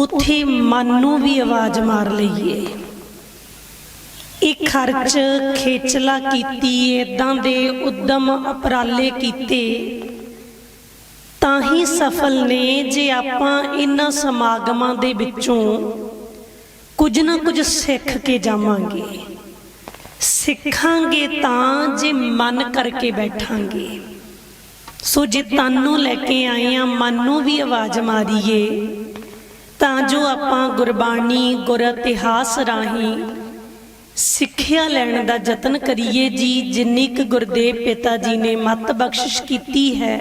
ਉਥੇ ਮਨ ਨੂੰ ਵੀ ਆਵਾਜ਼ ਮਾਰ ਲਈਏ। ਇਹ ਖਰਚ ਖੇਚਲਾ ਕੀਤੀ ਇਦਾਂ ਦੇ ਉਦਮ ਉਪਰਾਲੇ ਕੀਤੇ। ਤਾਂ ਹੀ ਸਫਲ ਨੇ ਜੇ ਆਪਾਂ ਇਹਨਾਂ ਸਮਾਗਮਾਂ ਦੇ ਵਿੱਚੋਂ ਕੁਝ ਨਾ ਕੁਝ ਸਿੱਖ ਕੇ ਜਾਵਾਂਗੇ। ਸਿੱਖਾਂਗੇ ਤਾਂ ਜੇ ਮਨ ਕਰਕੇ ਬੈਠਾਂਗੇ। ਸੋ ਜੇ ਤਨ ਨੂੰ ਲੈ ਕੇ ਆਏ ਆ, ਮਨ ਨੂੰ ਵੀ ਆਵਾਜ਼ ਮਾਰੀਏ। ਤਾਂ ਜੋ ਆਪਾਂ ਗੁਰਬਾਣੀ ਗੁਰ ਇਤਿਹਾਸ ਰਾਹੀਂ ਸਿੱਖਿਆ ਲੈਣ ਦਾ ਯਤਨ ਕਰੀਏ ਜੀ, ਜਿੰਨੀ ਕੁ ਗੁਰਦੇਵ ਪਿਤਾ ਜੀ ਨੇ ਮਤ ਬਖਸ਼ਿਸ਼ ਕੀਤੀ ਹੈ।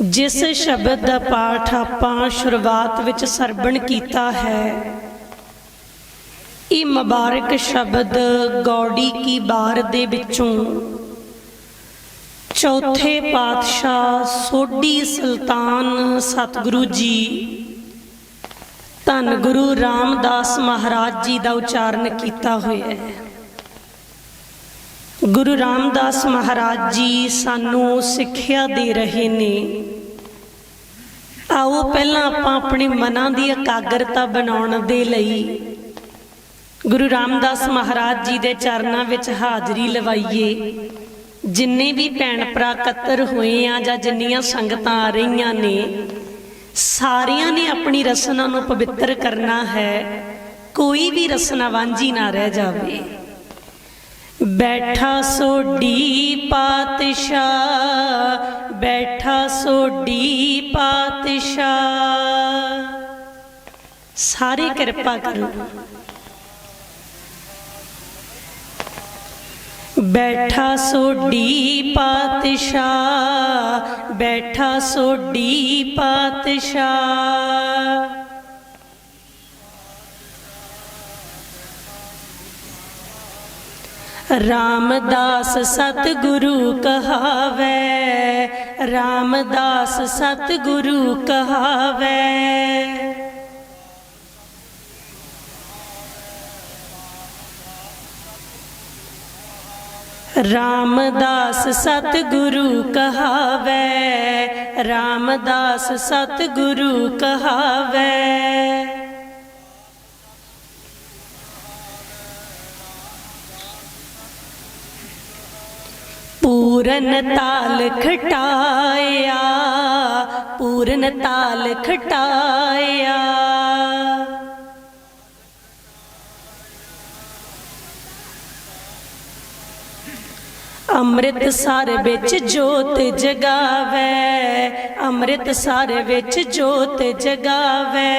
ਜਿਸ ਸ਼ਬਦ ਦਾ ਪਾਠ ਆਪਾਂ ਸ਼ੁਰੂਆਤ ਵਿੱਚ ਸਰਵਣ ਕੀਤਾ ਹੈ, ਇਹ ਮੁਬਾਰਕ ਸ਼ਬਦ ਗੌੜੀ ਕੀ ਬਾਰ ਦੇ ਵਿੱਚੋਂ ਚੌਥੇ ਪਾਤਸ਼ਾਹ ਸੋਢੀ ਸੁਲਤਾਨ ਸਤਿਗੁਰੂ ਜੀ ਧੰਨ ਗੁਰੂ ਰਾਮਦਾਸ ਮਹਾਰਾਜ ਜੀ ਦਾ ਉਚਾਰਨ ਕੀਤਾ ਹੋਇਆ ਹੈ। ਗੁਰੂ ਰਾਮਦਾਸ ਮਹਾਰਾਜ ਜੀ ਸਾਨੂੰ ਸਿੱਖਿਆ ਦੇ ਰਹੇ ਨੇ। ਆਓ ਪਹਿਲਾਂ ਆਪਾਂ ਆਪਣੇ ਮਨਾਂ ਦੀ ਇਕਾਗਰਤਾ ਬਣਾਉਣ ਦੇ ਲਈ ਗੁਰੂ ਰਾਮਦਾਸ ਮਹਾਰਾਜ ਜੀ ਦੇ ਚਰਨਾਂ ਵਿੱਚ ਹਾਜ਼ਰੀ ਲਵਾਈਏ। ਜਿੰਨੇ ਵੀ ਭੈਣ ਭਰਾ ਇਕੱਤਰ ਹੋਏ ਆ ਜਾਂ ਜਿੰਨੀਆਂ ਸੰਗਤਾਂ ਆ ਰਹੀਆਂ ਨੇ ਸਾਰਿਆਂ ਨੇ ਆਪਣੀ ਰਸਨਾ ਨੂੰ ਪਵਿੱਤਰ ਕਰਨਾ ਹੈ। ਕੋਈ ਵੀ ਰਸਨਾ ਵਾਂਝੀ ਨਾ ਰਹਿ ਜਾਵੇ। ਬੈਠਾ ਸੋਢੀ ਪਾਤਸ਼ਾਹ, ਬੈਠਾ ਸੋਢੀ ਪਾਤਸ਼ਾਹ। ਸਾਰੇ ਕਿਰਪਾ ਕਰੋ। ਬੈਠਾ ਸੋਡੀ ਪਾਤਸ਼ਾਹ ਬੈਠਾ ਸੋਡੀ ਪਾਤਸ਼ਾਹ। ਰਾਮਦਾਸ ਸਤਿਗੁਰੂ ਕਹਾਵੇ ਰਾਮਦਾਸ ਸਤਿਗੁਰੂ ਕਹਾਵੇ। ਰਾਮਦਾਸ ਸਤਿਗੁਰੂ ਕਹਾਵੇ ਰਾਮਦਾਸ ਸਤਿਗੁਰੂ ਕਹਾਵੇ। ਪੂਰਨ ਤਾਲ ਖਟਾਇਆ ਪੂਰਨ ਤਾਲ ਖਟਾਇਆ। ਅੰਮ੍ਰਿਤਸਰ ਵਿੱਚ ਜੋਤ ਜਗਾਵੇ ਅੰਮ੍ਰਿਤਸਰ ਵਿੱਚ ਜੋਤ ਜਗਾਵੇ।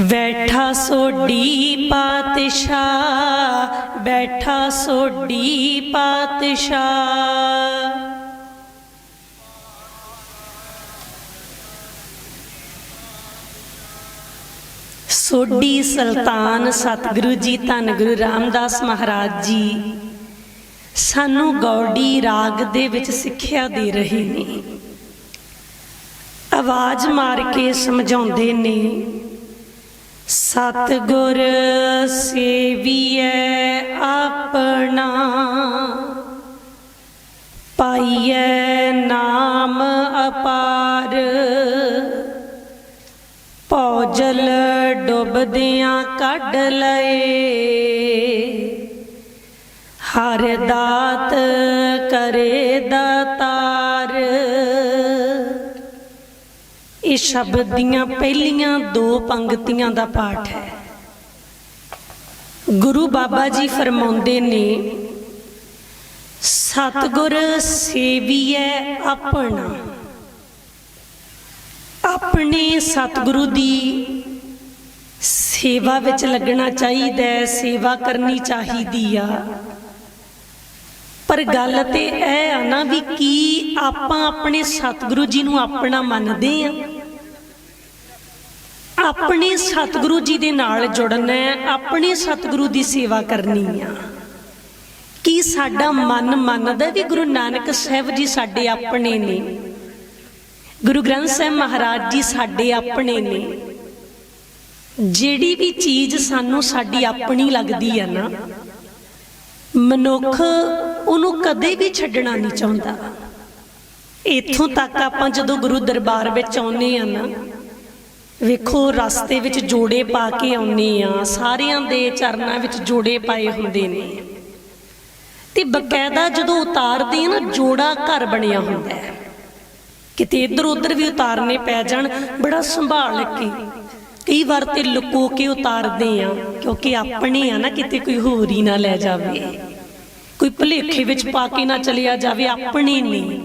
ਬੈਠਾ ਸੋਡੀ ਪਾਤਸ਼ਾਹ ਬੈਠਾ ਸੋਢੀ ਪਾਤਸ਼ਾਹ। ਸੋਢੀ ਸੁਲਤਾਨ ਸਤਿਗੁਰੂ ਜੀ, ਧੰਨ ਗੁਰੂ ਰਾਮਦਾਸ ਮਹਾਰਾਜ ਜੀ, ਸਾਨੂੰ ਗੌੜੀ ਰਾਗ ਦੇ ਵਿੱਚ ਸਿੱਖਿਆ ਦੇ ਰਹੇ ਨੇ। ਆਵਾਜ਼ ਮਾਰ ਕੇ ਸਮਝਾਉਂਦੇ ਨੇ, ਸਤਿਗੁਰ ਸੇਵੀਐ ਆਪਣਾ, ਪਾਈਐ ਨਾਮ ਅਪਾਰ। ਡੁੱਬਦਿਆਂ ਕੱਢ ਲਏ। ਹਰ ਦਾਤ ਕਰੇ ਦਾਤਾਰ ਇਹ ਸ਼ਬਦ ਦੀਆਂ ਪਹਿਲੀਆਂ ਦੋ ਪੰਕਤੀਆਂ ਦਾ ਪਾਠ ਹੈ। ਗੁਰੂ ਬਾਬਾ ਜੀ ਫਰਮਾਉਂਦੇ ਨੇ, ਸਤਗੁਰ ਸੇਵੀਐ ਆਪਣਾ। ਆਪਣੇ ਸਤਿਗੁਰੂ ਦੀ ਸੇਵਾ ਵਿੱਚ ਲੱਗਣਾ ਚਾਹੀਦਾ ਹੈ, ਸੇਵਾ ਕਰਨੀ ਚਾਹੀਦੀ ਆ। ਪਰ ਗੱਲ ਤੇ ਇਹ ਆ ਨਾ ਵੀ ਕੀ ਆਪਾਂ ਆਪਣੇ ਸਤਿਗੁਰੂ ਜੀ ਨੂੰ ਆਪਣਾ ਮੰਨਦੇ ਆ। ਆਪਣੇ ਸਤਿਗੁਰੂ ਜੀ ਦੇ ਨਾਲ ਜੁੜਨਾ ਹੈ, ਆਪਣੇ ਸਤਿਗੁਰੂ ਦੀ ਸੇਵਾ ਕਰਨੀ ਆ। ਕੀ ਸਾਡਾ ਮਨ ਮੰਨਦਾ ਵੀ ਗੁਰੂ ਨਾਨਕ ਸਾਹਿਬ ਜੀ ਸਾਡੇ ਆਪਣੇ ਨੇ? ਗੁਰੂ ਗ੍ਰੰਥ ਸਾਹਿਬ ਮਹਾਰਾਜ ਜੀ ਸਾਡੇ ਆਪਣੇ ਨੇ? ਜਿਹੜੀ ਵੀ ਚੀਜ਼ ਸਾਨੂੰ ਸਾਡੀ ਆਪਣੀ ਲੱਗਦੀ ਆ ਨਾ, ਮਨੁੱਖ ਉਹਨੂੰ ਕਦੇ ਵੀ ਛੱਡਣਾ ਨਹੀਂ ਚਾਹੁੰਦਾ। ਇੱਥੋਂ ਤੱਕ ਆਪਾਂ ਜਦੋਂ ਗੁਰੂ ਦਰਬਾਰ ਵਿੱਚ ਆਉਨੇ ਆ ਨਾ, ਵੇਖੋ, ਰਸਤੇ ਵਿੱਚ ਜੋੜੇ ਪਾ ਕੇ ਆਉਨੇ ਆ, ਸਾਰਿਆਂ ਦੇ ਚਰਨਾਂ ਵਿੱਚ ਜੋੜੇ ਪਾਏ ਹੁੰਦੇ ਨੇ। ਤੇ ਬਕਾਇਦਾ ਜਦੋਂ ਉਤਾਰਦੇ ਆ ਨਾ, ਜੋੜਾ ਘਰ ਬਣਿਆ ਹੁੰਦਾ ਹੈ। ਕਿਤੇ ਇੱਧਰ ਉੱਧਰ ਵੀ ਉਤਾਰਨੇ ਪੈ ਜਾਣ, ਬੜਾ ਸੰਭਾਲ ਕੇ। ਕਈ ਵਾਰ ਤੇ ਲੁਕੋ ਕੇ ਉਤਾਰਦੇ ਆ, ਕਿਉਂਕਿ ਆਪਣੇ ਆ ਨਾ ਕਿਤੇ ਕੋਈ ਹੋਰ ਹੀ ਨਾ ਲੈ ਜਾਵੇ। ਕੋਈ ਭਲੇਖੇ ਵਿੱਚ ਪਾ ਕੇ ਨਾ ਚਲਿਆ ਜਾਵੇ, ਆਪਣੇ ਨਹੀਂ।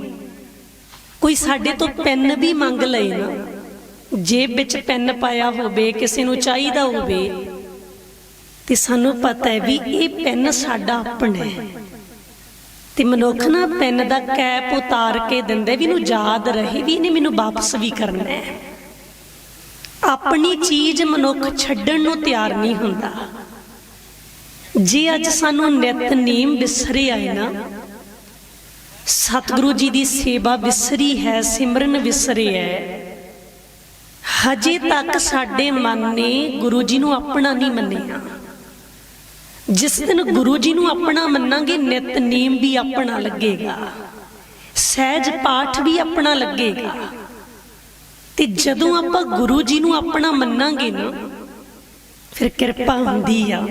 ਕੋਈ ਸਾਡੇ ਤੋਂ ਪੈਨ ਵੀ ਮੰਗ ਲਏ ਨਾ, ਜੇਬ ਵਿੱਚ ਪੈਨ ਪਾਇਆ ਹੋਵੇ, ਕਿਸੇ ਨੂੰ ਚਾਹੀਦਾ ਹੋਵੇ, ਤੇ ਸਾਨੂੰ ਪਤਾ ਹੈ ਵੀ ਇਹ ਪੈਨ ਸਾਡਾ ਆਪਣਾ ਹੈ। ਤੇ ਮਨੁੱਖ ਨਾ ਪੈਨ ਦਾ ਕੈਪ ਉਤਾਰ ਕੇ ਦਿੰਦੇ ਵੀ ਇਹਨੂੰ ਯਾਦ ਰਹੇ, ਵੀ ਇਹਨੇ ਮੈਨੂੰ ਵਾਪਸ ਵੀ ਕਰਨਾ ਹੈ। ਆਪਣੀ ਚੀਜ਼ ਮਨੁੱਖ ਛੱਡਣ ਨੂੰ ਤਿਆਰ ਨਹੀਂ ਹੁੰਦਾ। ਜੇ ਅੱਜ ਸਾਨੂੰ ਨਿਤਨੇਮ ਵਿਸਰੇ ਆਏ ਨਾ, ਸਤਿਗੁਰੂ ਜੀ ਦੀ ਸੇਵਾ ਵਿਸਰੀ ਹੈ, ਸਿਮਰਨ ਵਿਸਰੇ ਹੈ। ਹਜੇ ਤੱਕ ਸਾਡੇ ਮਨ ਨੇ ਗੁਰੂ ਜੀ ਨੂੰ ਆਪਣਾ ਨਹੀਂ ਮੰਨਿਆ। ਜਿਸ ਦਿਨ ਗੁਰੂ ਜੀ ਨੂੰ ਆਪਣਾ ਮੰਨਾਂਗੇ ਨਿਤਨੇਮ ਵੀ ਆਪਣਾ ਲੱਗੇਗਾ। ਸਹਿਜ ਪਾਠ ਵੀ ਆਪਣਾ ਲੱਗੇਗਾ। ਤੇ ਜਦੋਂ ਆਪਾਂ ਗੁਰੂ ਜੀ ਨੂੰ ਆਪਣਾ ਮੰਨਾਂਗੇ ਨਾ, ਫਿਰ ਕਿਰਪਾ ਹੁੰਦੀ ਆ।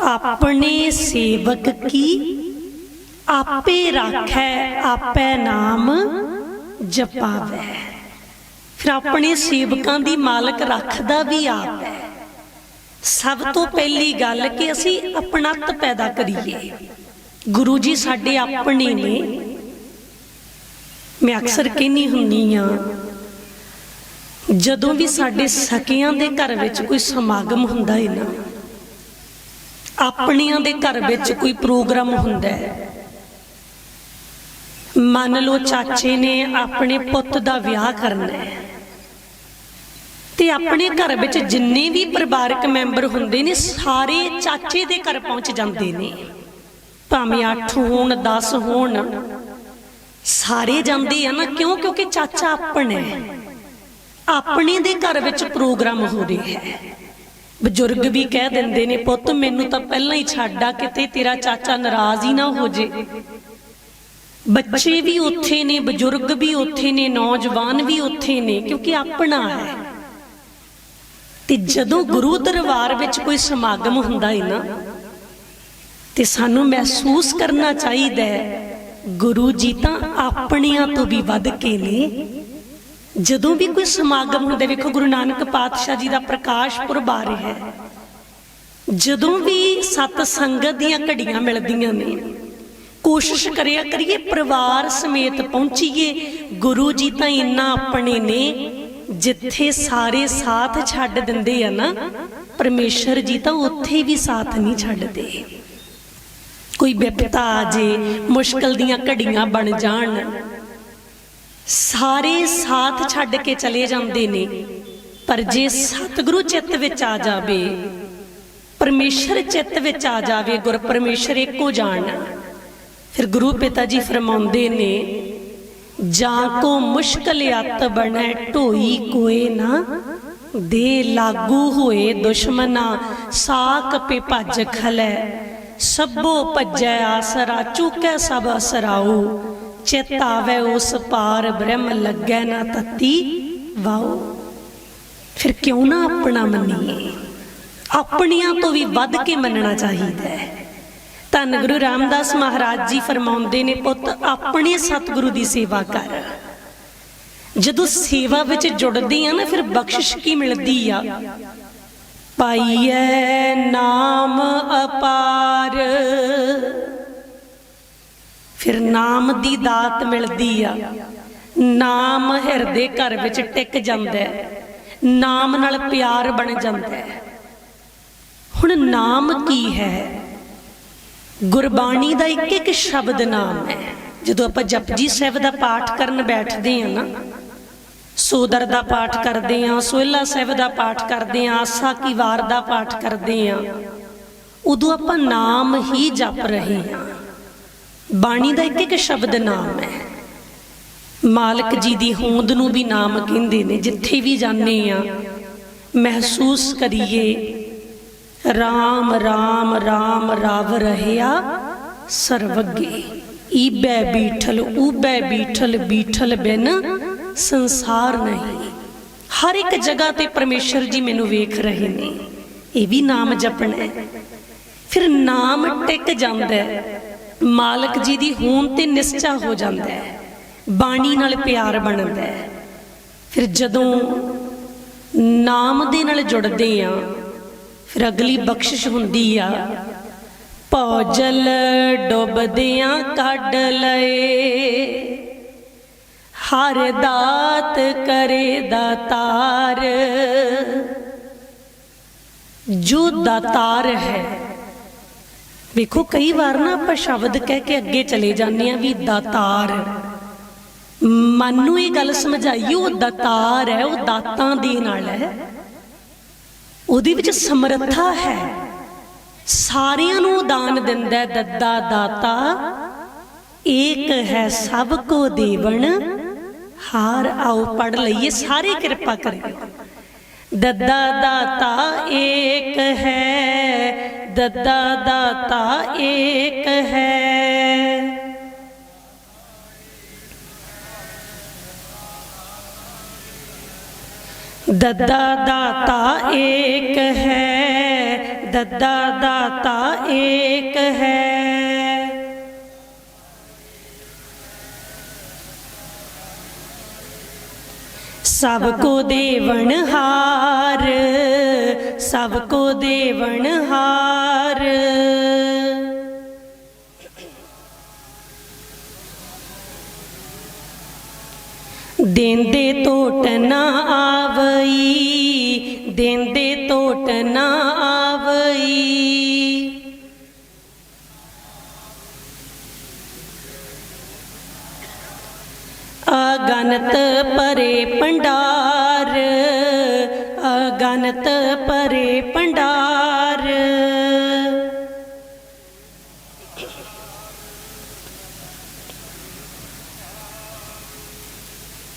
ਆਪਣੇ ਸੇਵਕ ਕੀ? ਆਪੇ ਰਾਖੈ, ਆਪੇ ਨਾਮ ਜਪਾਵੈ। ਫਿਰ ਆਪਣੇ ਸੇਵਕਾਂ ਦੀ ਮਾਲਕ ਰੱਖਦਾ ਵੀ ਆਪ ਹੈ। ਸਭ ਤੋਂ ਪਹਿਲੀ ਗੱਲ ਕਿ ਅਸੀਂ ਆਪਣਤ ਪੈਦਾ ਕਰੀਏ। ਗੁਰੂ ਜੀ ਸਾਡੇ ਆਪਣੇ ਨੇ। ਮੈਂ ਅਕਸਰ ਕਹਿੰਨੀ ਹੁੰਨੀ ਆ ਜਦੋਂ ਵੀ ਸਾਡੇ ਸਕੀਆਂ ਦੇ ਘਰ ਵਿੱਚ ਕੋਈ ਸਮਾਗਮ ਹੁੰਦਾ ਹੈ ਨਾ, ਆਪਣਿਆਂ ਦੇ ਘਰ ਵਿੱਚ ਕੋਈ ਪ੍ਰੋਗਰਾਮ ਹੁੰਦਾ ਹੈ ਮੰਨ ਲਓ ਚਾਚੇ ਨੇ ਆਪਣੇ ਪੁੱਤ ਦਾ ਵਿਆਹ ਕਰਨਾ ਹੈ ਤੇ ਆਪਣੇ ਘਰ ਵਿੱਚ ਜਿੰਨੇ ਵੀ ਪਰਿਵਾਰਕ ਮੈਂਬਰ ਹੁੰਦੇ ਨੇ, ਸਾਰੇ ਚਾਚੇ ਦੇ ਘਰ ਪਹੁੰਚ ਜਾਂਦੇ ਨੇ। ਭਾਵੇਂ 8 ਹੋਣ 10 ਹੋਣ, ਸਾਰੇ ਜਾਂਦੇ ਆ ਨਾ, ਕਿਉਂ? ਕਿਉਂਕਿ ਚਾਚਾ ਆਪਣਾ ਹੈ ਆਪਣੇ ਦੇ ਘਰ ਵਿੱਚ ਪ੍ਰੋਗਰਾਮ ਹੋ ਰਿਹਾ ਹੈ। ਬਜ਼ੁਰਗ ਵੀ ਕਹਿ ਦਿੰਦੇ ਨੇ, ਪੁੱਤ, ਮੈਨੂੰ ਤਾਂ ਪਹਿਲਾਂ ਹੀ ਛੱਡਾ ਕਿਤੇ ਤੇਰਾ ਚਾਚਾ ਨਾਰਾਜ਼ ਹੀ ਨਾ ਹੋ ਜੇ। ਬੱਚੇ ਵੀ ਉੱਥੇ ਨੇ, ਬਜ਼ੁਰਗ ਵੀ ਉੱਥੇ ਨੇ, ਨੌਜਵਾਨ ਵੀ ਉੱਥੇ ਨੇ, ਕਿਉਂਕਿ ਆਪਣਾ ਹੈ। ਤੇ ਜਦੋਂ ਗੁਰੂ ਦਰਬਾਰ ਵਿੱਚ ਕੋਈ ਸਮਾਗਮ ਹੁੰਦਾ ਹੈ ਨਾ, ਤੇ ਸਾਨੂੰ ਮਹਿਸੂਸ ਕਰਨਾ ਚਾਹੀਦਾ ਹੈ, ਗੁਰੂ ਜੀ ਤਾਂ ਆਪਣਿਆਂ ਤੋਂ ਵੀ ਵੱਧ ਕੇ ਨੇ। ਜਦੋਂ ਵੀ ਕੋਈ ਸਮਾਗਮ ਹੁੰਦਾ ਵੇਖੋ ਗੁਰੂ ਨਾਨਕ ਪਾਤਸ਼ਾਹ ਜੀ ਦਾ ਪ੍ਰਕਾਸ਼ ਪੁਰਬ ਆ ਰਿਹਾ ਹੈ। ਜਦੋਂ ਵੀ ਸਤ ਸੰਗਤ ਦੀਆਂ ਘੜੀਆਂ ਮਿਲਦੀਆਂ ਨੇ, ਕੋਸ਼ਿਸ਼ ਕਰਿਆ ਕਰੀਏ ਪਰਿਵਾਰ ਸਮੇਤ ਪਹੁੰਚੀਏ। ਗੁਰੂ ਜੀ ਤਾਂ ਇੰਨਾ ਆਪਣੇ ਨੇ, ਜਿੱਥੇ ਸਾਰੇ ਸਾਥ ਛੱਡ ਦਿੰਦੇ ਆ ਨਾ, ਪਰਮੇਸ਼ਰ ਜੀ ਤਾਂ ਉੱਥੇ ਵੀ ਸਾਥ ਨਹੀਂ ਛੱਡਦੇ। ਕੋਈ ਵਿਪਤਾ ਆ ਜੇ, ਮੁਸ਼ਕਲ ਦੀਆਂ ਘੜੀਆਂ ਬਣ ਜਾਣ ਸਾਰੇ ਸਾਥ ਛੱਡ ਕੇ ਚਲੇ ਜਾਂਦੇ ਨੇ, ਪਰ ਜੇ ਸਤਿਗੁਰੂ ਚਿੱਤ ਵਿੱਚ ਆ ਜਾਵੇ, ਪਰਮੇਸ਼ਰ ਚਿੱਤ ਵਿੱਚ ਆ ਜਾਵੇ, ਗੁਰ ਪਰਮੇਸ਼ਰ ਇੱਕੋ ਜਾਣ। ਫਿਰ ਗੁਰੂ ਪਿਤਾ ਜੀ ਫਰਮਾਉਂਦੇ ਨੇ, ਜਾਂ ਕੋ ਮੁਸ਼ਕਲ ਅਤ ਬਣੈ, ਢੋਈ ਕੋਏ ਨਾ, ਦੇ ਲਾਗੂ ਹੋਏ ਦੁਸ਼ਮਨਾ ਸਾਕ ਪੇ ਭੱਜ ਖਲੈ, ਸਭੋ ਭੱਜੈ ਆਸਰਾ, ਚੁਕੈ ਸਭ ਅਸਰਾਉ ਚਿਤ ਆਵੇ ਉਸ ਪਾਰ ਬ੍ਰਹਮ ਲੱਗੈ ਨਾ ਤਤੀ ਵਾਉ ਫਿਰ ਕਿਉਂ ਨਾ ਆਪਣਾ ਮੰਨੀਏ? ਆਪਣੀਆਂ ਤੋਂ ਵੀ ਵੱਧ ਕੇ ਮੰਨਣਾ ਚਾਹੀਦਾ ਹੈ। ਧੰਨ ਗੁਰੂ ਰਾਮਦਾਸ ਮਹਾਰਾਜ ਜੀ ਫਰਮਾਉਂਦੇ ਨੇ, ਪੁੱਤ, ਆਪਣੇ ਸਤਿਗੁਰੂ ਦੀ ਸੇਵਾ ਕਰ। ਜਦੋਂ ਸੇਵਾ ਵਿੱਚ ਜੁੜਦੀ ਆ ਨਾ, ਫਿਰ ਬਖਸ਼ਿਸ਼ ਕੀ ਮਿਲਦੀ ਆ? ਪਾਈਐ ਨਾਮ ਅਪਾਰ। ਫਿਰ ਨਾਮ ਦੀ ਦਾਤ ਮਿਲਦੀ ਆ। ਨਾਮ ਹਿਰਦੇ ਘਰ ਵਿੱਚ ਟਿਕ ਜਾਂਦਾ ਹੈ। ਨਾਮ ਨਾਲ ਪਿਆਰ ਬਣ ਜਾਂਦਾ ਹੈ। ਹੁਣ ਨਾਮ ਕੀ ਹੈ? ਗੁਰਬਾਣੀ ਦਾ ਇੱਕ ਇੱਕ ਸ਼ਬਦ ਨਾਮ ਹੈ। ਜਦੋਂ ਆਪਾਂ ਜਪਜੀ ਸਾਹਿਬ ਦਾ ਪਾਠ ਕਰਨ ਬੈਠਦੇ ਆ ਨਾ, ਸੋਦਰ ਦਾ ਪਾਠ ਕਰਦੇ ਆ ਸੋਹਿਲਾ ਸਾਹਿਬ ਦਾ ਪਾਠ ਕਰਦੇ ਆ ਆਸਾ ਕੀ ਵਾਰ ਦਾ ਪਾਠ ਕਰਦੇ ਆ ਉਦੋਂ ਆਪਾਂ ਨਾਮ ਹੀ ਜਪ ਰਹੇ ਹਾਂ। ਬਾਣੀ ਦਾ ਇੱਕ ਇੱਕ ਸ਼ਬਦ ਨਾਮ ਹੈ। ਮਾਲਕ ਜੀ ਦੀ ਹੋਂਦ ਨੂੰ ਵੀ ਨਾਮ ਕਹਿੰਦੇ ਨੇ, ਜਿੱਥੇ ਵੀ ਜਾਂਦੇ ਆ, ਮਹਿਸੂਸ ਕਰੀਏ, ਰਾਮ ਰਾਮ ਰਾਮ, ਰਵ ਰਹਿਆ ਸਰਵਗੇ। ਈਬੈ ਬੀਠਲ ਊਬੈ ਬੀਠਲ ਬੀਠਲ ਬਿਨ ਸੰਸਾਰ ਨਹੀਂ। ਹਰ ਇੱਕ ਜਗ੍ਹਾ ਤੇ ਪਰਮੇਸ਼ਰ ਜੀ ਮੈਨੂੰ ਵੇਖ ਰਹੇ ਨੇ। ਇਹ ਵੀ ਨਾਮ ਜਪਣਾ ਹੈ। ਫਿਰ ਨਾਮ ਟਿਕ ਜਾਂਦਾ ਹੈ। ਮਾਲਕ ਜੀ ਦੀ ਹੋਂਦ ਤੇ ਨਿਸ਼ਚਾ ਹੋ ਜਾਂਦਾ ਹੈ। ਬਾਣੀ ਨਾਲ ਪਿਆਰ ਬਣਦਾ ਹੈ। ਫਿਰ ਜਦੋਂ ਨਾਮ ਦੇ ਨਾਲ ਜੁੜਦੇ ਆ ਫਿਰ ਅਗਲੀ ਬਖਸ਼ਿਸ਼ ਹੁੰਦੀ ਆ, ਭੌਜਲ ਡੁੱਬਦਿਆਂ ਕੱਢ ਲਏ। ਹਰ ਦਾਤ ਕਰੇ ਦਾਤਾਰ ਜੋ ਦਾਤਾਰ ਹੈ। ਵੇਖੋ ਕਈ ਵਾਰ ਨਾ ਆਪਾਂ ਸ਼ਬਦ ਕਹਿ ਕੇ ਅੱਗੇ ਚਲੇ ਜਾਂਦੇ ਆ ਵੀ ਦਾਤਾਰ। ਮਨ ਨੂੰ ਇਹ ਗੱਲ ਸਮਝਾਈ ਉਹ ਦਾਤਾਰ ਹੈ ਉਹ ਦਾਤਾਂ ਦੇ ਨਾਲ ਹੈ। ਉਹਦੇ ਵਿੱਚ ਸਮਰੱਥਾ ਹੈ। ਸਾਰਿਆਂ ਨੂੰ ਦਾਨ ਦਿੰਦਾ ਦੱਦਾ ਦਾਤਾ। ਏਕ ਹੈ ਸਭ ਕੋ ਦੇਵਨ ਹਾਰ ਆਓ ਪੜ ਲਈਏ ਸਾਰੇ ਕਿਰਪਾ ਕਰਿਓ। ਦੱਦਾ ਦਾਤਾ ਏਕ ਹੈ ਦੱਦਾ ਦਾਤਾ ਏਕ ਹੈ ਦੱਦਾ ਦਾਤਾ ਏਕ ਹੈ ਦੱਦਾ ਦਾਤਾ ਏਕ ਹੈ ਸਭ ਕੋ ਦੇਵਨ ਹਾਰ, ਸਭ ਕੋ ਦੇਵਨ ਹਾਰ। ਦੇਂਦੇ ਟੋਟ ਨਾ ਆਵਈ, ਦੇਂਦੇ ਟੋਟ ਨਾ ਆਵਈ। ਅਗਨਤ ਪਰੇ ਪੰਡਾਰ ਅਗਨਤ ਪਰੇ ਪੰਡਾਰ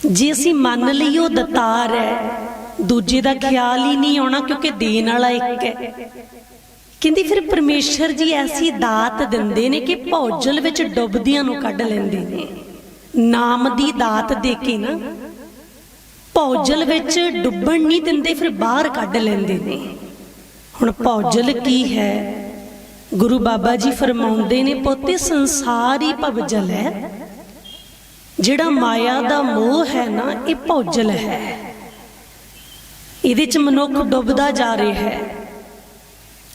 ਜੇ ਅਸੀਂ ਮੰਨ ਲਈ ਉਹ ਦਤਾਰ ਹੈ, ਦੂਜੇ ਦਾ ਖਿਆਲ ਹੀ ਨਹੀਂ ਆਉਣਾ ਕਿਉਂਕਿ ਦੇਣ ਵਾਲਾ ਇੱਕ ਹੈ। ਕਹਿੰਦੀ ਫਿਰ ਪਰਮੇਸ਼ਰ ਜੀ ਐਸੀ ਦਾਤ ਦਿੰਦੇ ਨੇ ਕਿ ਭੌਜਲ ਵਿੱਚ ਡੁੱਬਦਿਆਂ ਨੂੰ ਕੱਢ ਲੈਂਦੇ ਨੇ। ਨਾਮ ਦੀ ਦਾਤ ਦੇ ਕੇ ਨਾ ਭੌਜਲ ਵਿੱਚ ਡੁੱਬਣ ਨਹੀਂ ਦਿੰਦੇ, ਫਿਰ ਬਾਹਰ ਕੱਢ ਲੈਂਦੇ ਨੇ। ਹੁਣ ਭੌਜਲ ਕੀ ਹੈ? ਗੁਰੂ ਬਾਬਾ ਜੀ ਫਰਮਾਉਂਦੇ ਨੇ, ਪੋਤੇ ਸੰਸਾਰ ਹੀ ਭਵਜਲ ਹੈ। ਜਿਹੜਾ ਮਾਇਆ ਦਾ ਮੋਹ ਹੈ ਨਾ, ਇਹ ਭੌਜਲ ਹੈ। ਇਹਦੇ ਚ ਮਨੁੱਖ ਡੁੱਬਦਾ ਜਾ ਰਿਹਾ ਹੈ।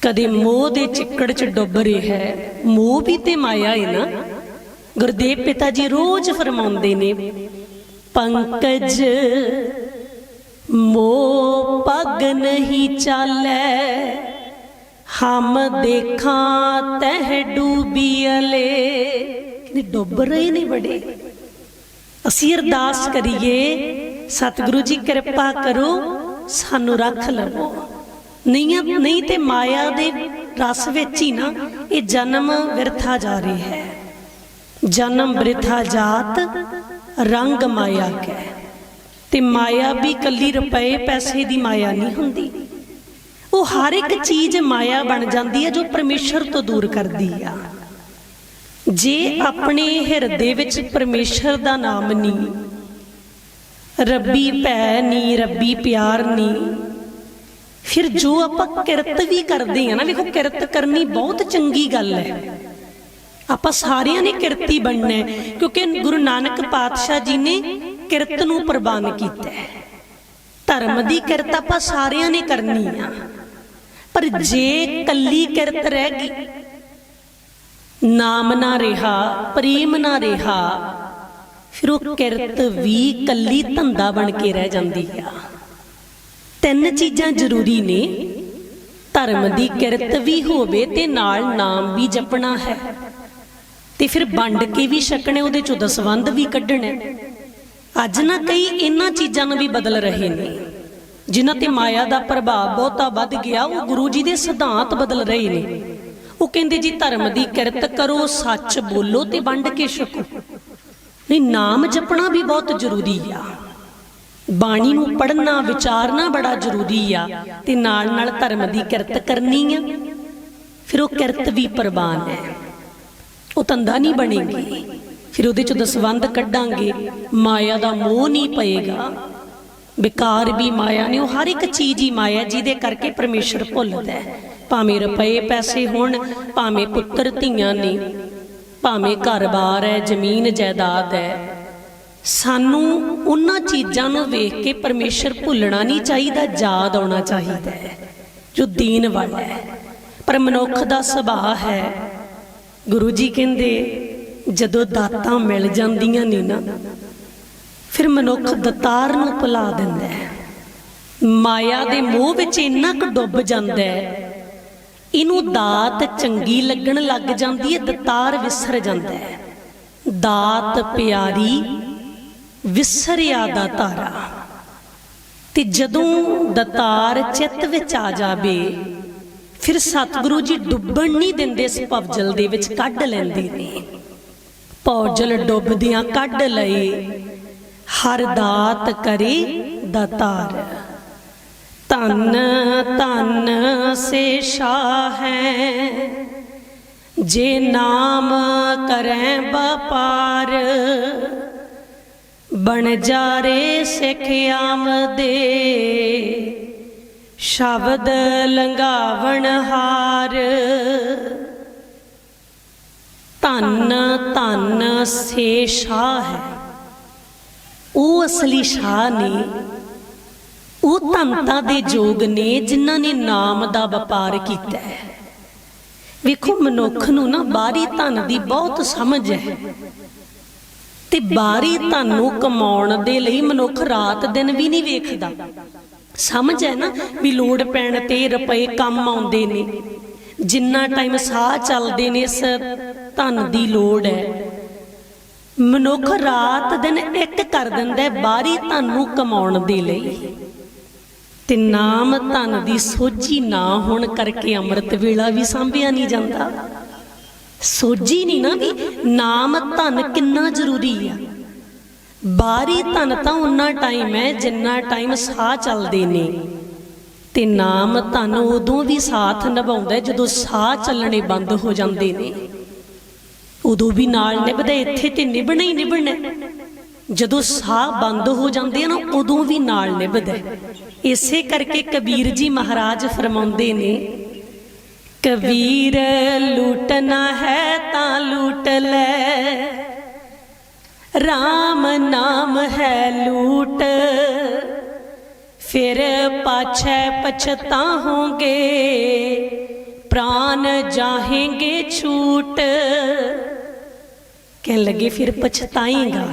ਕਦੇ ਮੋਹ ਦੇ ਚਿੱਕੜ ਚ ਡੁੱਬ ਰਿਹਾ ਹੈ। ਮੋਹ ਵੀ ਤੇ ਮਾਇਆ ਹੈ ਨਾ। ਗੁਰਦੇਵ ਪਿਤਾ ਜੀ ਰੋਜ਼ ਫਰਮਾਉਂਦੇ ਨੇ, ਪੰਕਜ ਮੋ ਪਗ ਨਹੀਂ ਚਾਲੈ, ਹਮ ਦੇਖਾਂ ਤਹਿ ਡੂਬੀਲੇ ਕਿ ਡੁੱਬ ਰਹੇ ਨੇ ਬੜੇ। ਅਸੀਂ ਅਰਦਾਸ ਕਰੀਏ, ਸਤਿਗੁਰੂ ਜੀ ਕਿਰਪਾ ਕਰੋ, ਸਾਨੂੰ ਰੱਖ ਲਵੋ। ਨਹੀਂ ਨਹੀਂ ਤੇ ਮਾਇਆ ਦੇ ਰਸ ਵਿੱਚ ਹੀ ਨਾ, ਇਹ ਜਨਮ ਵਿਰਥਾ ਜਾ ਰਿਹਾ ਹੈ। ਜਨਮ ਬ੍ਰਿਥਾ ਜਾਤ, ਰੰਗ ਮਾਇਆ ਕੈ। ਤੇ ਮਾਇਆ ਵੀ ਕੱਲੀ ਰੁਪਏ ਪੈਸੇ ਦੀ ਮਾਇਆ ਨਹੀਂ ਹੁੰਦੀ। ਉਹ ਹਰ ਇੱਕ ਚੀਜ਼ ਮਾਇਆ ਬਣ ਜਾਂਦੀ ਹੈ ਜੋ ਪਰਮੇਸ਼ਰ ਤੋਂ ਦੂਰ ਕਰਦੀ ਆ। ਜੇ ਆਪਣੇ ਹਿਰਦੇ ਵਿੱਚ ਪਰਮੇਸ਼ਰ ਦਾ ਨਾਮ ਨਹੀਂ ਰੱਬੀ ਭੈ ਨਹੀਂ ਰੱਬੀ ਪਿਆਰ ਨਹੀਂ ਫਿਰ ਜੋ ਆਪਾਂ ਕਿਰਤ ਵੀ ਕਰਦੇ ਆ ਨਾ, ਵੇਖੋ ਕਿਰਤ ਕਰਨੀ ਬਹੁਤ ਚੰਗੀ ਗੱਲ ਹੈ। ਆਪਾਂ ਸਾਰਿਆਂ ਨੇ ਕਿਰਤੀ ਬਣਨਾ ਹੈ, ਕਿਉਂਕਿ ਗੁਰੂ ਨਾਨਕ ਪਾਤਸ਼ਾਹ ਜੀ ਨੇ ਕਿਰਤ ਨੂੰ ਪ੍ਰਵਾਨ ਕੀਤਾ ਹੈ। ਧਰਮ ਦੀ ਕਿਰਤ ਆਪਾਂ ਸਾਰਿਆਂ ਨੇ ਕਰਨੀ ਆ। ਪਰ ਜੇ ਕੱਲੀ ਕਿਰਤ ਰਹਿ ਗਈ, ਨਾਮ ਨਾ ਰਿਹਾ, ਪ੍ਰੇਮ ਨਾ ਰਿਹਾ, ਫਿਰ ਉਹ ਕਿਰਤ ਵੀ ਕੱਲੀ ਧੰਦਾ ਬਣ ਕੇ ਰਹਿ ਜਾਂਦੀ ਆ। ਤਿੰਨ ਚੀਜ਼ਾਂ ਜ਼ਰੂਰੀ ਨੇ। ਧਰਮ ਦੀ ਕਿਰਤ ਵੀ ਹੋਵੇ ਤੇ ਨਾਲ ਨਾਮ ਵੀ ਜਪਣਾ ਹੈ। ਤੇ ਫਿਰ ਵੰਡ ਕੇ ਵੀ ਛਕਣੇ, ਉਹਦੇ ਚੋਂ ਦਸਵੰਦ ਵੀ ਕੱਢਣਾ। ਅੱਜ ਨਾ ਕਈ ਇਹਨਾਂ ਚੀਜ਼ਾਂ ਨੂੰ ਵੀ ਬਦਲ ਰਹੇ ਨੇ। ਜਿਨ੍ਹਾਂ ਤੇ ਮਾਇਆ ਦਾ ਪ੍ਰਭਾਵ ਬਹੁਤਾ ਵੱਧ ਗਿਆ, ਉਹ ਗੁਰੂ ਜੀ ਦੇ ਸਿਧਾਂਤ ਬਦਲ ਰਹੇ ਨੇ। ਉਹ ਕਹਿੰਦੇ ਜੀ, ਧਰਮ ਦੀ ਕਿਰਤ ਕਰੋ, ਸੱਚ ਬੋਲੋ ਤੇ ਵੰਡ ਕੇ ਛਕੋ। ਨਹੀਂ, ਨਾਮ ਜਪਣਾ ਵੀ ਬਹੁਤ ਜ਼ਰੂਰੀ ਆ। ਬਾਣੀ ਨੂੰ ਪੜ੍ਹਨਾ, ਵਿਚਾਰਨਾ ਬੜਾ ਜ਼ਰੂਰੀ ਆ ਤੇ ਨਾਲ ਨਾਲ ਧਰਮ ਦੀ ਕਿਰਤ ਕਰਨੀ ਆ। ਫਿਰ ਉਹ ਕਿਰਤ ਵੀ ਪ੍ਰਵਾਨ ਹੈ। ਉਹ ਧੰਦਾ ਨਹੀਂ ਬਣੇਗੀ। ਫਿਰ ਉਹਦੇ ਚ ਦਸਵੰਦ ਕੱਢਾਂਗੇ, ਮਾਇਆ ਦਾ ਮੋਹ ਨਹੀਂ ਪਏਗਾ। ਵਿਕਾਰ ਵੀ ਮਾਇਆ ਨੇ, ਉਹ ਹਰ ਇੱਕ ਚੀਜ਼ ਹੀ ਮਾਇਆ, ਜਿਹਦੇ ਕਰਕੇ ਪਰਮੇਸ਼ਰ ਭੁੱਲਦਾ ਹੈ। ਭਾਵੇਂ ਰੁਪਏ ਪੈਸੇ ਹੋਣ, ਭਾਵੇਂ ਪੁੱਤਰ ਧੀਆਂ ਨੇ, ਭਾਵੇਂ ਘਰ-ਬਾਰ ਹੈ, ਜ਼ਮੀਨ ਜਾਇਦਾਦ ਹੈ। ਸਾਨੂੰ ਉਹਨਾਂ ਚੀਜ਼ਾਂ ਨੂੰ ਵੇਖ ਕੇ ਪਰਮੇਸ਼ਰ ਭੁੱਲਣਾ ਨਹੀਂ ਚਾਹੀਦਾ, ਯਾਦ ਆਉਣਾ ਚਾਹੀਦਾ ਹੈ, ਜੋ ਦੀਨ ਵਾਲਾ ਹੈ। ਪਰ ਮਨੁੱਖ ਦਾ ਸੁਭਾਅ ਹੈ ਗੁਰੂ ਜੀ ਕਹਿੰਦੇ, ਜਦੋਂ ਦਾਤਾਂ ਮਿਲ ਜਾਂਦੀਆਂ ਨੇ ਨਾ, ਫਿਰ ਮਨੁੱਖ ਦਤਾਰ ਨੂੰ ਭੁਲਾ ਦਿੰਦਾ ਹੈ। ਮਾਇਆ ਦੇ ਮੋਹ ਵਿੱਚ ਇੰਨਾ ਕੁ ਡੁੱਬ ਜਾਂਦਾ ਹੈ, ਇਹਨੂੰ ਦਾਤ ਚੰਗੀ ਲੱਗਣ ਲੱਗ ਜਾਂਦੀ ਹੈ, ਦਤਾਰ ਵਿਸਰ ਜਾਂਦਾ ਹੈ। ਦਾਤ ਪਿਆਰੀ ਵਿਸਰਿਆ ਦਾ ਤਾਰਾ ਤੇ ਜਦੋਂ ਦਤਾਰ ਚਿੱਤ ਵਿੱਚ ਆ ਜਾਵੇ ਫਿਰ ਸਤਿਗੁਰੂ ਜੀ ਡੁੱਬਣ ਨਹੀਂ ਦਿੰਦੇ ਇਸ ਭਵਜਲ ਦੇ ਵਿੱਚ ਕੱਢ ਲੈਂਦੇ ਨੇ। ਭੌਜਲ ਡੁੱਬਦਿਆਂ ਕੱਢ ਲਏ, ਹਰ ਦਾਤ ਕਰੇ ਦਾਤਾਰ। ਧੰਨ ਧੰਨ ਸੇ ਸ਼ਾਹ ਹੈ, ਜੇ ਨਾਮ ਕਰੈ ਵਪਾਰ, ਬਣ ਜਾਰੇ ਸਿੱਖ ਆਮਦੇ। ਸ਼ਬਦ ਲੰਗਾਵਣ ਹਾਰ। ਧੰਨ ਧੰਨ ਸੇ ਸ਼ਾਹ ਹੈ। ਉਹ ਅਸਲੀ ਸ਼ਾਹ ਨੇ, ਉਹ ਧੰਤਾ ਦੇ ਜੋਗ ਨੇ ਜਿਨ੍ਹਾਂ ਨੇ ਨਾਮ ਦਾ ਵਪਾਰ ਕੀਤਾ ਹੈ। ਵੇਖੋ, ਮਨੁੱਖ ਨੂੰ ਨਾ ਬਾਹਰੀ ਧਨ ਦੀ ਬਹੁਤ ਸਮਝ ਹੈ। ਤੇ ਬਾਹਰੀ ਧਨ ਨੂੰ ਕਮਾਉਣ ਦੇ ਲਈ ਮਨੁੱਖ ਰਾਤ ਦਿਨ ਵੀ ਨਹੀਂ ਵੇਖਦਾ। ਸਮਝ ਹੈ ਨਾ ਵੀ ਲੋੜ ਪੈਣ ਤੇ ਰੁਪਏ ਕੰਮ ਆਉਂਦੇ ਨੇ। ਜਿੰਨਾ ਟਾਈਮ ਸਾਹ ਚੱਲਦੇ ਨੇ ਇਸ ਧਨ ਦੀ ਲੋੜ ਹੈ। ਮਨੁੱਖ ਰਾਤ ਦਿਨ ਇੱਕ ਕਰ ਦਿੰਦਾ ਬਾਹਰੀ ਧਨ ਨੂੰ ਕਮਾਉਣ ਦੇ ਲਈ। ਤੇ ਨਾਮ ਧਨ ਦੀ ਸੋਝੀ ਨਾ ਹੋਣ ਕਰਕੇ ਅੰਮ੍ਰਿਤ ਵੇਲਾ ਵੀ ਸੰਭਿਆ ਨਹੀਂ ਜਾਂਦਾ। ਸੋਝੀ ਨਹੀਂ ਨਾ ਵੀ ਨਾਮ ਧਨ ਕਿੰਨਾ ਜ਼ਰੂਰੀ ਆ। ਬਾਹਰੀ ਧਨ ਤਾਂ ਉਨਾ ਟਾਈਮ ਹੈ ਜਿੰਨਾ ਟਾਈਮ ਸਾਹ ਚੱਲਦੇ ਨੇ। ਤੇ ਨਾਮ ਧਨ ਉਦੋਂ ਵੀ ਸਾਥ ਨਿਭਾਉਂਦਾ ਜਦੋਂ ਸਾਹ ਚੱਲਣੇ ਬੰਦ ਹੋ ਜਾਂਦੇ ਨੇ। ਉਦੋਂ ਵੀ ਨਾਲ ਨਿਭਦਾ ਇੱਥੇ ਤੇ ਨਿਭਣਾ ਹੀ ਨਿਭਣਾ ਜਦੋਂ ਸਾਹ ਬੰਦ ਹੋ ਜਾਂਦੇ ਆ ਨਾ, ਉਦੋਂ ਵੀ ਨਾਲ ਨਿਭਦਾ ਇਸੇ ਕਰਕੇ ਕਬੀਰ ਜੀ ਮਹਾਰਾਜ ਫਰਮਾਉਂਦੇ ਨੇ, ਕਬੀਰ ਲੂਟਣਾ ਹੈ ਤਾਂ ਲੂਟ ਲੈ। RAM ਨਾਮ ਹੈ ਲੂਟ। ਫਿਰ ਪਾਛੈ ਪਛਤਾਹੋਗੇ, ਪ੍ਰਾਨ ਜਾਹੇਂਗੇ ਛੂਟ। ਕਹਿਣ ਲੱਗੇ, ਫਿਰ ਪਛਤਾਏਗਾ।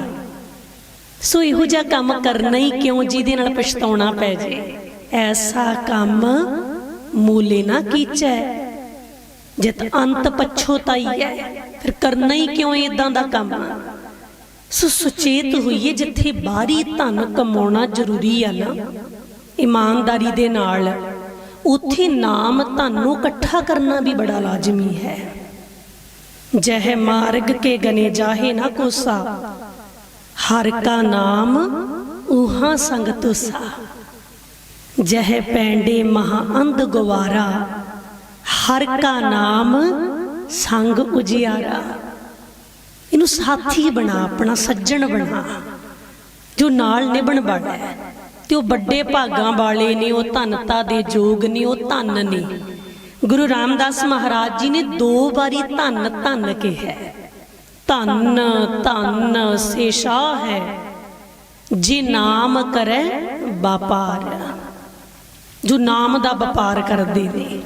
ਸੋ ਇਹੋ ਜਿਹਾ ਕੰਮ ਕਰਨਾ ਹੀ ਕਿਉਂ ਜਿਹਦੇ ਨਾਲ ਪਛਤਾਉਣਾ ਪੈ ਜੇ? ਐਸਾ ਕੰਮ ਮੂਲੇ ਨਾ ਕੀਚੈ। ਜਿਤ ਅੰਤ ਪਛੋਤਾਈ ਹੈ, ਫਿਰ ਕਰਨਾ ਹੀ ਕਿਉਂ ਇਦਾਂ ਦਾ ਕੰਮ? ਸੋ ਸੁਚੇਤ ਹੋਈਏ ਜਿੱਥੇ ਬਾਹਰੀ ਧਨ ਕਮਾਉਣਾ ਜ਼ਰੂਰੀ ਆ ਨਾ। ਇਮਾਨਦਾਰੀ ਦੇ ਨਾਲ ਉੱਥੇ ਨਾਮ ਧਨ ਇਕੱਠਾ ਕਰਨਾ ਵੀ ਬੜਾ ਲਾਜ਼ਮੀ ਹੈ। ਜਹ ਮਾਰਗ ਕੇ ਗਨੇ ਜਾਹੇ ਨਾ ਕੋਸਾ, ਹਰ ਕਾ ਨਾਮ ਉਹਾਂ ਸੰਗ ਤੁਸਾ ਜਹ ਪੈਂਡੇ ਮਹਾ ਅੰਧ ਗਵਾਰਾ, ਹਰ ਕਾ ਨਾਮ ਸੰਗ ਉਜਿਆਰਾ। ਇਹਨੂੰ ਸਾਥੀ ਬਣਾ, ਆਪਣਾ ਸੱਜਣ ਬਣਾ। ਜੋ ਨਾਲ ਨਿਭਣ ਵਾਲਾ ਹੈ। ਤੇ ਉਹ ਵੱਡੇ ਭਾਗਾਂ ਵਾਲੇ ਨੇ, ਉਹ ਧਨਤਾ ਦੇ ਯੋਗ ਨੇ, ਉਹ ਧਨ ਨੇ। ਗੁਰੂ ਰਾਮਦਾਸ ਮਹਾਰਾਜ ਜੀ ਨੇ ਦੋ ਵਾਰੀ ਧਨ ਧਨ ਕਿਹਾ ਹੈ। ਧਨ ਧਨ ਸੇ ਹੈ। ਜੇ ਨਾਮ ਕਰੈ ਵਪਾਰ। ਜੋ ਨਾਮ ਦਾ ਵਪਾਰ ਕਰਦੇ ਨੇ।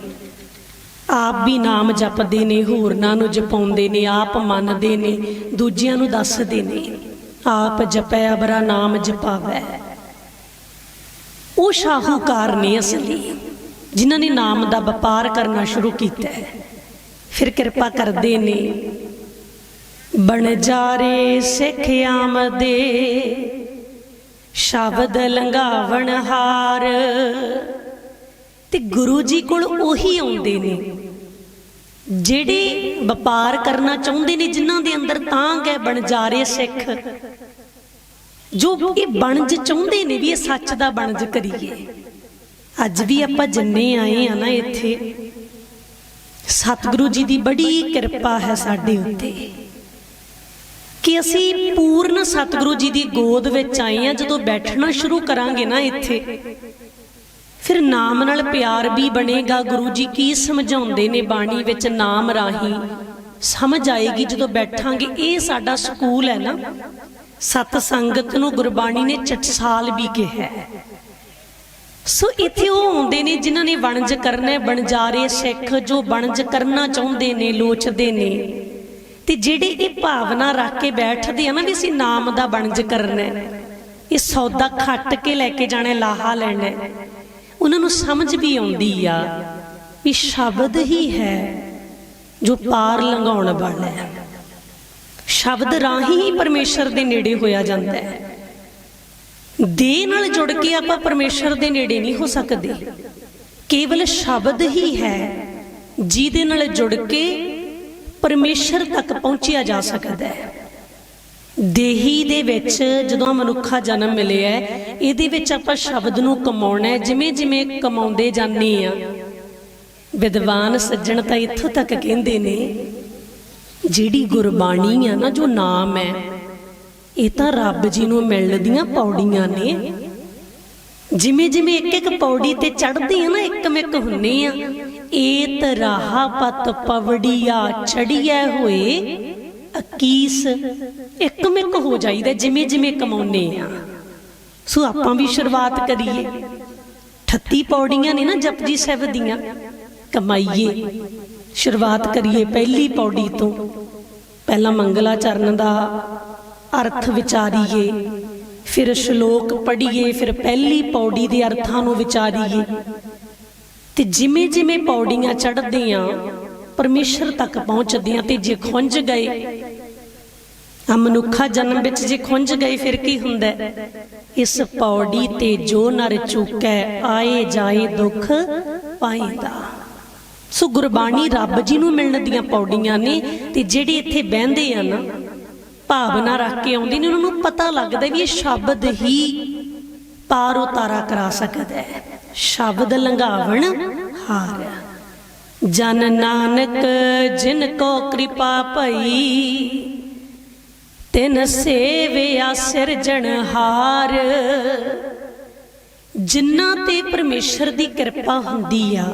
ਆਪ ਵੀ ਨਾਮ ਜਪਦੇ ਨੇ, ਹੋਰਨਾਂ ਨੂੰ ਜਪਾਉਂਦੇ ਨੇ, ਆਪ ਮੰਨਦੇ ਨੇ, ਦੂਜਿਆਂ ਨੂੰ ਦੱਸਦੇ ਨੇ। ਆਪ ਜਪੈ ਬਰਾ ਨਾਮ ਜਪਾਵੈ। ਉਹ ਸ਼ਾਹੂਕਾਰ ਨੇ ਅਸਲੀ, ਜਿਨ੍ਹਾਂ ਨੇ ਨਾਮ ਦਾ ਵਪਾਰ ਕਰਨਾ ਸ਼ੁਰੂ ਕੀਤਾ ਹੈ। ਫਿਰ ਕਿਰਪਾ ਕਰਦੇ ਨੇ, ਬਣ ਜਾਰੇ ਸਿੱਖ ਆਮਦੇ, ਸ਼ਬਦ ਲੰਘਾਵਣ ਹਾਰ। ਤੇ ਗੁਰੂ ਜੀ ਕੋਲ ਉਹੀ ਆਉਂਦੇ ਨੇ। ਜਿਹੜੇ ਵਪਾਰ ਕਰਨਾ ਚਾਹੁੰਦੇ ਨੇ, ਜਿਨ੍ਹਾਂ ਦੇ ਅੰਦਰ ਤਾਂ ਗਏ ਬਣਜਾਰੇ ਸਿੱਖ, ਜੋ ਇਹ ਬਣਜ ਚਾਹੁੰਦੇ ਨੇ ਵੀ ਇਹ ਸੱਚ ਦਾ ਬਣਜ ਕਰੀਏ। ਅੱਜ ਵੀ ਆਪਾਂ ਜਿੰਨੇ ਆਏ ਆ ਨਾ ਇੱਥੇ, ਸਤਿਗੁਰੂ ਜੀ ਦੀ ਬੜੀ ਕਿਰਪਾ ਹੈ ਸਾਡੇ ਉੱਤੇ। ਕਿ ਅਸੀਂ ਪੂਰਨ ਸਤਿਗੁਰੂ ਜੀ ਦੀ ਗੋਦ ਵਿੱਚ ਆਏ ਆ, ਜਦੋਂ ਬੈਠਣਾ ਸ਼ੁਰੂ ਕਰਾਂਗੇ ਨਾ ਇੱਥੇ ਫਿਰ ਨਾਮ ਨਾਲ ਪਿਆਰ ਵੀ ਬਣੇਗਾ, ਗੁਰੂ ਜੀ ਕੀ ਸਮਝਾਉਂਦੇ ਨੇ ਬਾਣੀ ਵਿੱਚ ਨਾਮ ਰਾਹੀਂ? ਸਮਝ ਆਏਗੀ ਜਦੋਂ ਬੈਠਾਂਗੇ, ਇਹ ਸਾਡਾ ਸਕੂਲ ਹੈ ਨਾ। ਸਤ ਸੰਗਤ ਨੂੰ ਗੁਰਬਾਣੀ ਨੇ ਚਟਸਾਲ ਵੀ ਕਿਹਾ ਸੋ ਇੱਥੇ ਉਹ ਆਉਂਦੇ ਨੇ ਜਿਨ੍ਹਾਂ ਨੇ ਵਣਜ ਕਰਨਾ ਹੈ, ਬਣਜਾਰੇ ਸਿੱਖ ਜੋ ਵਣਜ ਕਰਨਾ ਚਾਹੁੰਦੇ ਨੇ, ਲੋਚਦੇ ਨੇ। ਤੇ ਜਿਹੜੇ ਇਹ ਭਾਵਨਾ ਰੱਖ ਕੇ ਬੈਠਦੇ ਆ ਨਾ ਵੀ ਅਸੀਂ ਨਾਮ ਦਾ ਵਣਜ ਕਰਨਾ ਇਹ ਸੌਦਾ ਖੱਟ ਕੇ ਲੈ ਕੇ ਜਾਣਾ ਲਾਹਾ ਲੈਣਾ ਉਹਨਾਂ ਨੂੰ ਸਮਝ ਵੀ ਆਉਂਦੀ ਆ ਵੀ ਸ਼ਬਦ ਹੀ ਹੈ ਜੋ ਪਾਰ ਲੰਘਾਉਣ ਵਾਲਾ ਹੈ। ਸ਼ਬਦ ਰਾਹੀਂ ਹੀ ਪਰਮੇਸ਼ਰ ਦੇ ਨੇੜੇ ਹੋਇਆ ਜਾਂਦਾ ਹੈ। ਦੇ ਨਾਲ ਜੁੜ ਕੇ ਆਪਾਂ ਪਰਮੇਸ਼ਰ ਦੇ ਨੇੜੇ ਨਹੀਂ ਹੋ ਸਕਦੇ। ਕੇਵਲ ਸ਼ਬਦ ਹੀ ਹੈ ਜਿਹਦੇ ਨਾਲ ਜੁੜ ਕੇ ਪਰਮੇਸ਼ਰ ਤੱਕ ਪਹੁੰਚਿਆ ਜਾ ਸਕਦਾ ਹੈ। ਦੇਹੀ ਦੇ ਵਿੱਚ ਜਦੋਂ ਮਨੁੱਖਾ ਜਨਮ ਮਿਲਿਆ ਇਹਦੇ ਵਿੱਚ ਆਪਾਂ ਸ਼ਬਦ ਨੂੰ ਕਮਾਉਣਾ ਜਿਵੇਂ ਜਿਵੇਂ ਕਮਾਉਂਦੇ ਜਾਂਦੇ ਆ ਵਿਦਵਾਨ ਸੱਜਣ ਤਾਂ ਇੱਥੋਂ ਤੱਕ ਕਹਿੰਦੇ ਨੇ, ਜਿਹੜੀ ਗੁਰਬਾਣੀ ਆ ਨਾ, ਜੋ ਨਾਮ ਹੈ, ਇਹ ਤਾਂ ਰੱਬ ਜੀ ਨੂੰ ਮਿਲਣ ਦੀਆਂ ਪੌੜੀਆਂ ਨੇ। ਜਿਵੇਂ ਜਿਵੇਂ ਇੱਕ ਇੱਕ ਪੌੜੀ ਤੇ ਚੜ੍ਹਦੀ ਆ ਨਾ ਇੱਕ ਮਿੱਕ ਹੁੰਨੇ ਆ ਏਤ ਰਾਹ ਪਤ ਪਵੜੀਆ ਚੜੀਐ ਹੋਏ ਅਕੀਸ ਇੱਕ ਹੋ ਜਾਈਦਾ ਜਿਵੇਂ ਜਿਵੇਂ ਕਮਾਉਨੇ ਆ। ਸੋ ਆਪਾਂ ਵੀ ਸ਼ੁਰੂਆਤ ਕਰੀਏ। 38 ਪੌੜੀਆਂ ਨੇ ਨਾ ਜਪਜੀ ਸਾਹਿਬ ਦੀਆਂ। ਕਮਾਈਏ। ਸ਼ੁਰੂਆਤ ਕਰੀਏ ਪਹਿਲੀ ਪੌੜੀ ਤੋਂ। ਪਹਿਲਾਂ ਮੰਗਲਾਚਰਨ ਦਾ ਅਰਥ ਵਿਚਾਰੀਏ। ਫਿਰ ਸ਼ਲੋਕ ਪੜ੍ਹੀਏ, ਫਿਰ ਪਹਿਲੀ ਪੌੜੀ ਦੇ ਅਰਥਾਂ ਨੂੰ ਵਿਚਾਰੀਏ। ਤੇ ਜਿਵੇਂ ਜਿਵੇਂ ਪੌੜੀਆਂ ਚੜ੍ਹਦੇ ਆ ਪਰਮੇਸ਼ਰ ਤੱਕ ਪਹੁੰਚਦੇ ਆ ਤੇ ਜੇ ਖੁੰਝ ਗਏ ਆ ਮਨੁੱਖਾ ਜਨਮ ਵਿੱਚ ਜੇ ਖੁੰਝ ਗਏ, ਫਿਰ ਕੀ ਹੁੰਦਾ? ਇਸ ਪੌੜੀ ਤੇ ਜੋ ਨਰ ਚੁੱਕੈ, ਆਏ ਜਾਏ ਦੁੱਖ ਪਾਈਦਾ। ਸੋ ਗੁਰਬਾਣੀ ਰੱਬ ਜੀ ਨੂੰ ਮਿਲਣ ਦੀਆਂ ਪੌੜੀਆਂ ਨੇ ਤੇ ਜਿਹੜੇ ਇੱਥੇ ਬਹਿੰਦੇ ਆ ਨਾ, ਭਾਵਨਾ ਰੱਖ ਕੇ ਆਉਂਦੇ ਨੇ, ਉਹਨਾਂ ਨੂੰ ਪਤਾ ਲੱਗਦਾ ਵੀ ਇਹ ਸ਼ਬਦ ਹੀ ਪਾਰ ਉਤਾਰਾ ਕਰਾ ਸਕਦਾ ਹੈ। ਸ਼ਬਦ ਲੰਘਾਵਣ ਹਾਰ। ਜਨ ਨਾਨਕ, ਜਿਨ ਕੋ ਕਿਰਪਾ ਭਈ, ਤਿਨ ਸੇਵਿਆ ਸਿਰਜਣਹਾਰ ਜਿਨ੍ਹਾਂ ਤੇ ਪਰਮੇਸ਼ਰ ਦੀ ਕਿਰਪਾ ਹੁੰਦੀ ਆ,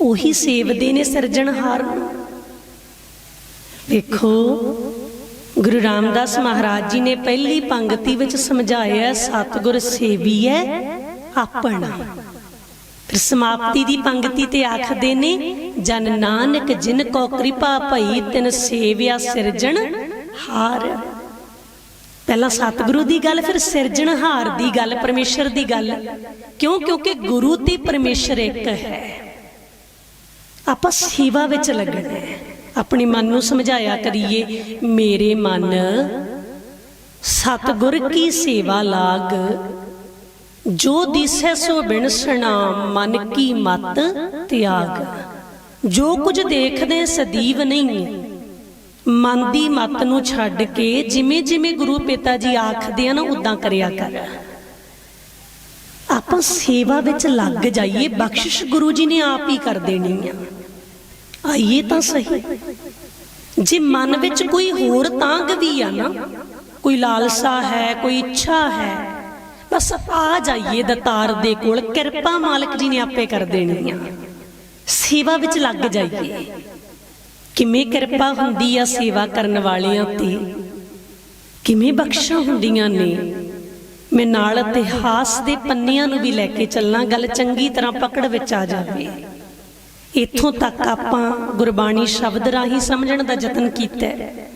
ਉਹੀ ਸੇਵਦੇ ਨੇ ਸਿਰਜਣਹਾਰ ਨੂੰ ਵੇਖੋ, ਗੁਰੂ ਰਾਮਦਾਸ ਮਹਾਰਾਜ ਜੀ ਨੇ ਪਹਿਲੀ ਪੰਗਤੀ ਵਿੱਚ ਸਮਝਾਇਆ, ਸਤਿਗੁਰ ਸੇਵੀਐ ਆਪਣਾ। ਸਮਾਪਤੀ ਦੀ ਪੰਗਤੀ ਤੇ ਆਖਦੇ ਨੇ, ਜਨ ਨਾਨਕ ਜਿਨ ਕੋ ਕਿਰਪਾ ਭਈ, ਤਿਨ ਸੇਵਿਆ ਸਿਰਜਣ ਹਾਰ। ਪਹਿਲਾਂ ਸਤਿਗੁਰੂ ਦੀ ਗੱਲ, ਫਿਰ ਸਿਰਜਣਹਾਰ ਦੀ ਗੱਲ, ਪਰਮੇਸ਼ਰ ਦੀ ਗੱਲ। ਕਿਉਂ? ਕਿਉਂਕਿ ਗੁਰੂ ਤੇ ਪਰਮੇਸ਼ਰ ਇੱਕ ਹੈ। ਆਪਾਂ ਸੇਵਾ ਵਿੱਚ ਲੱਗਣਾ ਹੈ। ਆਪਣੀ ਮਨ ਨੂੰ ਸਮਝਾਇਆ ਕਰੀਏ, ਮੇਰੇ ਮਨ, ਸਤਿਗੁਰ ਕੀ ਸੇਵਾ ਲਾਗ? ਜੋ ਦਿਸੈ ਸੋ ਬਿਨਸਣਾ, ਮਨ ਕੀ ਮਤ ਤਿਆਗ। ਜੋ ਕੁਝ ਦੇਖਦੇ ਸਦੀਵ ਨਹੀਂ, ਮਨ ਦੀ ਮਤ ਨੂੰ ਛੱਡ ਕੇ ਜਿਵੇਂ ਜਿਵੇਂ ਗੁਰੂ ਪਿਤਾ ਜੀ ਆਖਦੇ ਆ ਨਾ ਉਦਾਂ ਕਰਿਆ ਕਰ। ਆਪਾਂ ਸੇਵਾ ਵਿੱਚ ਲੱਗ ਜਾਈਏ, ਬਖਸ਼ਿਸ਼ ਗੁਰੂ ਜੀ ਨੇ ਆਪ ਹੀ ਕਰ ਦੇਣੀ ਆ। ਆਈਏ ਤਾਂ ਸਹੀ। ਜੇ ਮਨ ਵਿੱਚ ਕੋਈ ਹੋਰ ਤਾਂਗ ਵੀ ਆ ਨਾ, ਕੋਈ ਲਾਲਸਾ ਹੈ, ਕੋਈ ਇੱਛਾ ਹੈ ਬਸ ਆ ਜਾਈਏ ਦਤਾਰ ਦੇ ਕੋਲ, ਕਿਰਪਾ ਮਾਲਕ ਜੀ ਨੇ ਆਪੇ ਕਰ ਦੇਣੀ ਸੇਵਾ ਵਿੱਚ ਲੱਗ ਜਾਈਏ। ਕਿਵੇਂ ਕਿਰਪਾ ਹੁੰਦੀ ਆ ਸੇਵਾ ਕਰਨ ਵਾਲਿਆਂ ਤੇ? ਕਿਵੇਂ ਬਖਸ਼ਾਂ ਹੁੰਦੀਆਂ ਨੇ? ਮੈਂ ਨਾਲ ਇਤਿਹਾਸ ਦੇ ਪੰਨਿਆਂ ਨੂੰ ਵੀ ਲੈ ਕੇ ਚੱਲਾਂ, ਗੱਲ ਚੰਗੀ ਤਰ੍ਹਾਂ ਪਕੜ ਵਿੱਚ ਆ ਜਾਵੇ। ਇੱਥੋਂ ਤੱਕ ਆਪਾਂ ਗੁਰਬਾਣੀ ਸ਼ਬਦ ਰਾਹੀਂ ਸਮਝਣ ਦਾ ਯਤਨ ਕੀਤਾ ਹੈ।